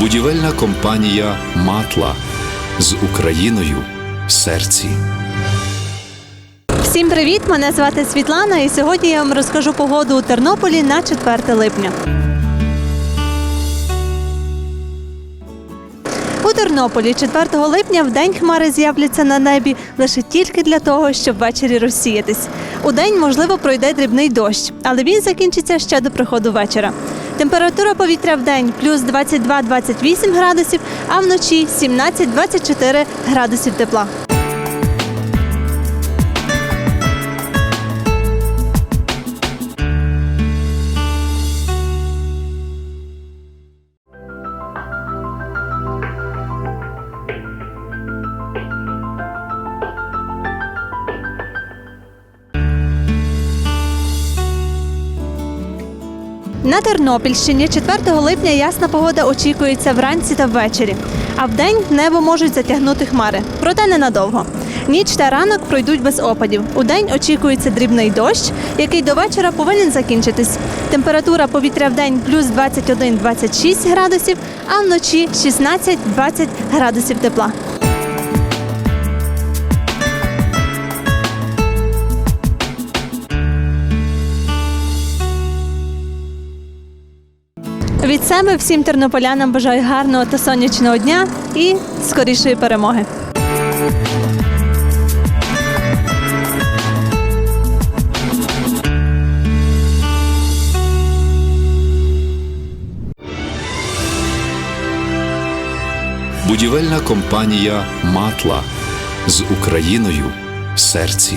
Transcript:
Будівельна компанія Матла з Україною в серці. Всім привіт! Мене звати Світлана, і сьогодні я вам розкажу погоду у Тернополі на 4 липня. Тернополі 4 липня в день хмари з'являться на небі лише тільки для того, щоб ввечері розсіятись. У день, можливо, пройде дрібний дощ, але він закінчиться ще до приходу вечора. Температура повітря в день плюс 22-28 градусів, а вночі 17-24 градусів тепла. На Тернопільщині 4 липня ясна погода очікується вранці та ввечері. А вдень небо можуть затягнути хмари, проте ненадовго. Ніч та ранок пройдуть без опадів. У день очікується дрібний дощ, який до вечора повинен закінчитись. Температура повітря в день плюс 21-26 градусів, а вночі 16-20 градусів тепла. Від себе всім тернополянам бажаю гарного та сонячного дня і скорішої перемоги. Будівельна компанія Матла з Україною в серці.